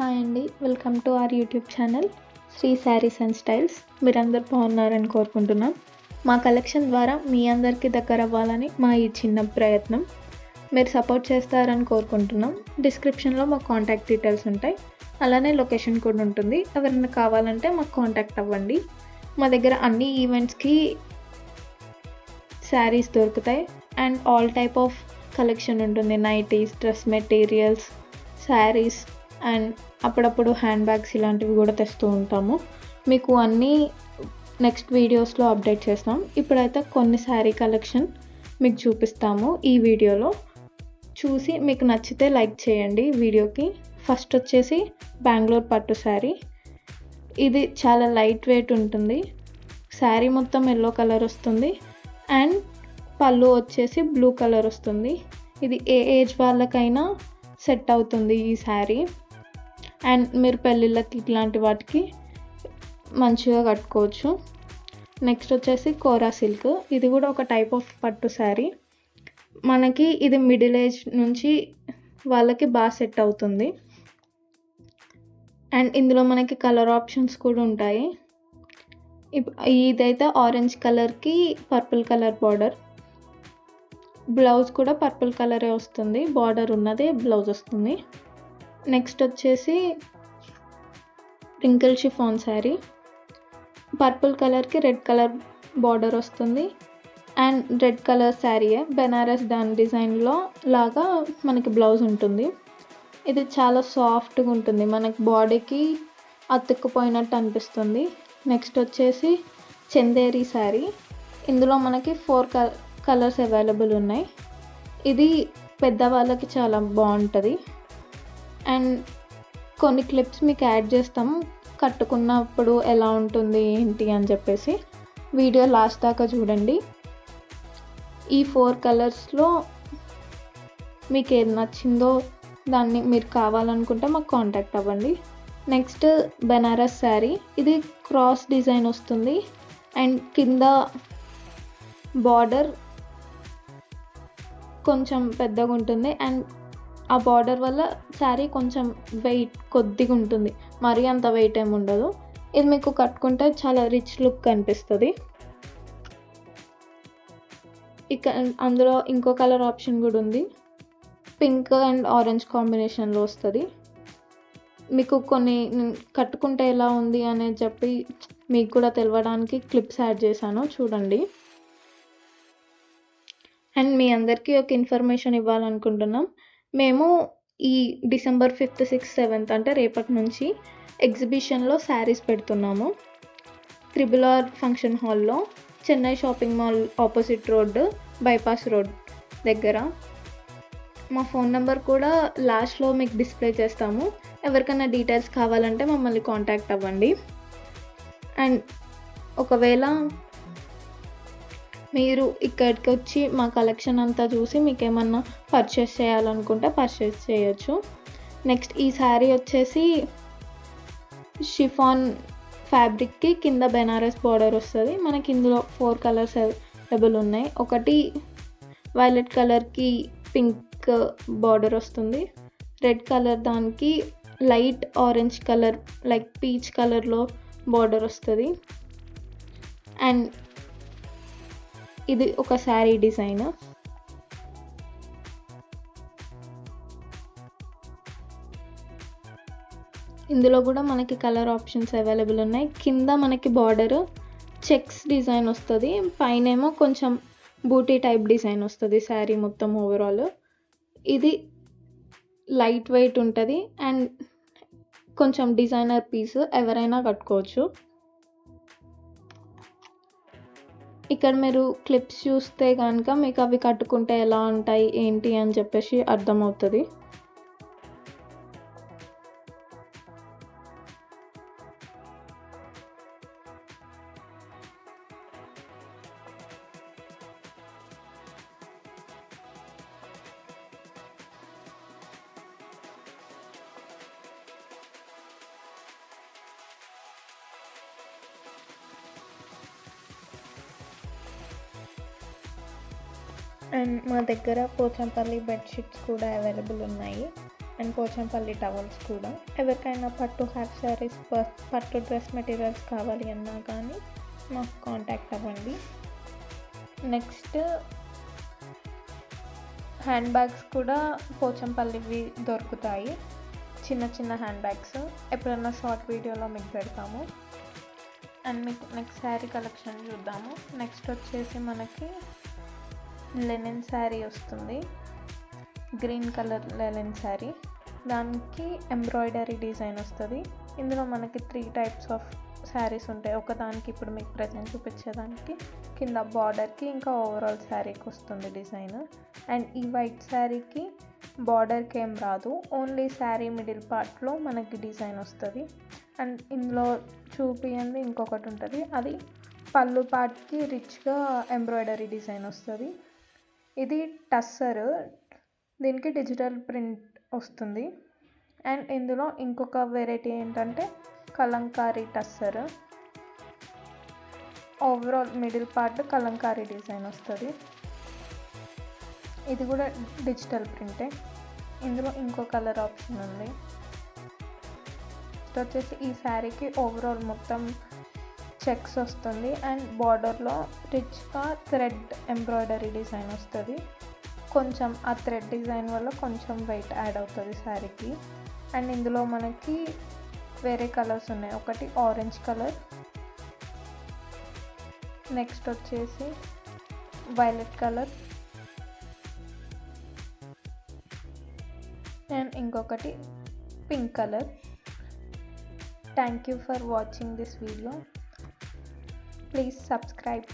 Hi అండి. Welcome to our YouTube channel Sri saris and styles మీరందరు బాగున్నారని కోరుకుంటున్నాం. మా కలెక్షన్ ద్వారా మీ అందరికీ దగ్గర అవ్వాలని మా ఈ చిన్న ప్రయత్నం. మీరు సపోర్ట్ చేస్తారని కోరుకుంటున్నాం. డిస్క్రిప్షన్లో మా కాంటాక్ట్ డీటెయిల్స్ ఉంటాయి. అలానే లొకేషన్ కూడా ఉంటుంది. ఎవరైనా కావాలంటే మాకు కాంటాక్ట్ అవ్వండి. మా దగ్గర అన్ని ఈవెంట్స్కి శారీస్ దొరుకుతాయి. And all type of collection ఉంటుంది. Nighties dress materials saris and అప్పుడప్పుడు హ్యాండ్ బ్యాగ్స్ ఇలాంటివి కూడా తెస్తూ ఉంటాము. మీకు అన్నీ నెక్స్ట్ వీడియోస్లో అప్డేట్ చేస్తాం. ఇప్పుడైతే కొన్ని శారీ కలెక్షన్ మీకు చూపిస్తాము ఈ వీడియోలో. చూసి మీకు నచ్చితే లైక్ చేయండి. వీడియోకి ఫస్ట్ వచ్చేసి బెంగళూరు పట్టు శారీ. ఇది చాలా లైట్ వెయిట్ ఉంటుంది. శారీ మొత్తం ఎల్లో కలర్ వస్తుంది. అండ్ పళ్ళు వచ్చేసి బ్లూ కలర్ వస్తుంది. ఇది ఏ ఏజ్ వాళ్ళకైనా సెట్ అవుతుంది ఈ శారీ. అండ్ మీరు పెళ్ళిళ్ళకి ఇట్లాంటి వాటికి మంచిగా కట్టుకోవచ్చు. నెక్స్ట్ వచ్చేసి కోరా సిల్క్. ఇది కూడా ఒక టైప్ ఆఫ్ పట్టు శారీ. మనకి ఇది మిడిల్ ఏజ్ నుంచి వాళ్ళకి బాగా సెట్ అవుతుంది. అండ్ ఇందులో మనకి కలర్ ఆప్షన్స్ కూడా ఉంటాయి. ఇప్ ఇదైతే ఆరెంజ్ కలర్కి పర్పుల్ కలర్ బార్డర్. బ్లౌజ్ కూడా పర్పుల్ కలరే వస్తుంది. బార్డర్ ఉన్నదే బ్లౌజ్ వస్తుంది. నెక్స్ట్ వచ్చేసి రింకిల్ షిఫాన్ శారీ. పర్పుల్ కలర్కి రెడ్ కలర్ బార్డర్ వస్తుంది. అండ్ రెడ్ కలర్ శారీయే బెనారస్ దాని డిజైన్లో లాగా మనకి బ్లౌజ్ ఉంటుంది. ఇది చాలా సాఫ్ట్గా ఉంటుంది. మనకి బాడీకి అతుక్కుపోయినట్టు అనిపిస్తుంది. నెక్స్ట్ వచ్చేసి చందేరి శారీ. ఇందులో మనకి ఫోర్ కలర్స్ అవైలబుల్ ఉన్నాయి. ఇది పెద్దవాళ్ళకి చాలా బాగుంటుంది. అండ్ కొన్ని క్లిప్స్ మీకు యాడ్ చేస్తాం కట్టుకున్నప్పుడు ఎలా ఉంటుంది ఏంటి అని చెప్పేసి. వీడియో లాస్ట్ దాకా చూడండి. ఈ ఫోర్ కలర్స్లో మీకు ఏది నచ్చిందో దాన్ని మీరు కావాలనుకుంటే మాకు కాంటాక్ట్ అవ్వండి. నెక్స్ట్ బెనారస్ శారీ. ఇది క్రాస్ డిజైన్ వస్తుంది. అండ్ కింద బార్డర్ కొంచెం పెద్దగా ఉంటుంది అండ్ ఆ బార్డర్ వల్ల శారీ కొంచెం వెయిట్ కొద్దిగా ఉంటుంది. మరీ అంత వెయిట్ ఏమి ఉండదు. ఇది మీకు కట్టుకుంటే చాలా రిచ్ లుక్ కనిపిస్తుంది ఇక అందులో ఇంకో కలర్ ఆప్షన్ కూడా ఉంది. పింక్ అండ్ ఆరెంజ్ కాంబినేషన్లో వస్తుంది. మీకు కొన్ని కట్టుకుంటే ఎలా ఉంది అనేది చెప్పి మీకు కూడా తెలవడానికి క్లిప్స్ యాడ్ చేశాను. చూడండి. అండ్ మీ అందరికీ ఒక ఇన్ఫర్మేషన్ ఇవ్వాలనుకుంటున్నాం. మేము ఈ డిసెంబర్ ఫిఫ్త్ సిక్స్త్ సెవెంత్ అంటే రేపటి నుంచి ఎగ్జిబిషన్లో శారీస్ పెడుతున్నాము. త్రిబుల్ ఆర్ ఫంక్షన్ హాల్లో Chennai shopping mall opposite road bypass road దగ్గర. మా ఫోన్ నెంబర్ కూడా లాస్ట్లో మీకు డిస్ప్లే చేస్తాము. ఎవరికైనా డీటెయిల్స్ కావాలంటే మమ్మల్ని కాంటాక్ట్ అవ్వండి. అండ్ ఒకవేళ మీరు ఇక్కడికి వచ్చి మా కలెక్షన్ అంతా చూసి మీకు ఏమన్నా పర్చేస్ చేయాలనుకుంటే పర్చేస్ చేయొచ్చు. నెక్స్ట్ ఈ శారీ వచ్చేసి షిఫాన్ ఫ్యాబ్రిక్కి కింద బెనారస్ బార్డర్ వస్తుంది. మనకి ఇందులో ఫోర్ కలర్స్ అవైలబుల్ ఉన్నాయి. ఒకటి వైలెట్ కలర్కి పింక్ బార్డర్ వస్తుంది. రెడ్ కలర్ దానికి light orange colour like peach కలర్లో బార్డర్ వస్తుంది. అండ్ ఇది ఒక శారీ డిజైన్. ఇందులో కూడా మనకి కలర్ ఆప్షన్స్ అవైలబుల్ ఉన్నాయి. కింద మనకి బార్డర్ చెక్స్ డిజైన్ వస్తుంది. పైన ఏమో కొంచెం బూటీ టైప్ డిజైన్ వస్తుంది శారీ మొత్తం ఓవరాల్ ఇది లైట్ వెయిట్ ఉంటుంది అండ్ కొంచెం డిజైనర్ పీస్ ఎవరైనా కట్టుకోవచ్చు. ఇక్కడ మీరు క్లిప్స్ చూస్తే కనుక మీకు అవి కట్టుకుంటే ఎలా ఉంటాయి ఏంటి అని చెప్పేసి అర్థమవుతుంది. అండ్ మా దగ్గర పోచంపల్లి బెడ్షీట్స్ కూడా అవైలబుల్ ఉన్నాయి. అండ్ పోచంపల్లి టవల్స్ కూడా. ఎవరికైనా పట్టు హాఫ్ శారీస్ పట్టు డ్రెస్ మెటీరియల్స్ కావాలి అన్నా కానీ మాకు కాంటాక్ట్ అవ్వండి. నెక్స్ట్ హ్యాండ్ బ్యాగ్స్ కూడా పోచంపల్లివి దొరుకుతాయి. చిన్న చిన్న హ్యాండ్ బ్యాగ్స్. ఎప్పుడన్నా షార్ట్ వీడియోలో మీకు పెడతాము. అండ్ మీకు నెక్స్ట్ శారీ కలెక్షన్ చూద్దాము. నెక్స్ట్ వచ్చేసి మనకి లెనిన్ శారీ వస్తుంది. Green colour linen sari. దానికి ఎంబ్రాయిడరీ డిజైన్ వస్తుంది. ఇందులో మనకి త్రీ టైప్స్ ఆఫ్ శారీస్ ఉంటాయి. ఒకదానికి ఇప్పుడు మీకు ప్రజెంట్ చూపించేదానికి కింద బార్డర్కి ఇంకా ఓవరాల్ శారీకి వస్తుంది డిజైన్. అండ్ ఈ వైట్ శారీకి బార్డర్కి ఏం రాదు. ఓన్లీ శారీ మిడిల్ పార్ట్లో మనకి డిజైన్ వస్తుంది. అండ్ ఇందులో చూపియంది ఇంకొకటి ఉంటుంది. అది పళ్ళు పార్ట్కి రిచ్గా ఎంబ్రాయిడరీ డిజైన్ వస్తుంది. ఇది టస్సర్. దీనికి డిజిటల్ ప్రింట్ వస్తుంది. అండ్ ఇందులో ఇంకొక వెరైటీ ఏంటంటే Kalamkari tussar. Overall middle part Kalamkari design వస్తుంది. ఇది కూడా డిజిటల్ ప్రింటే. ఇందులో ఇంకో కలర్ ఆప్షన్ ఉంది. వచ్చేసి ఈ శారీకి ఓవరాల్ మొత్తం చెక్స్ వస్తుంది అండ్ బార్డర్లో రిచ్గా థ్రెడ్ ఎంబ్రాయిడరీ డిజైన్ వస్తుంది. కొంచెం ఆ థ్రెడ్ డిజైన్ వల్ల కొంచెం వెయిట్ యాడ్ అవుతుంది శారీకి. అండ్ ఇందులో మనకి వేరే కలర్స్ ఉన్నాయి. ఒకటి ఆరెంజ్ కలర్ నెక్స్ట్ వచ్చేసి వైలెట్ కలర్ అండ్ ఇంకొకటి pink colour. Thank you for watching this video. Please subscribe.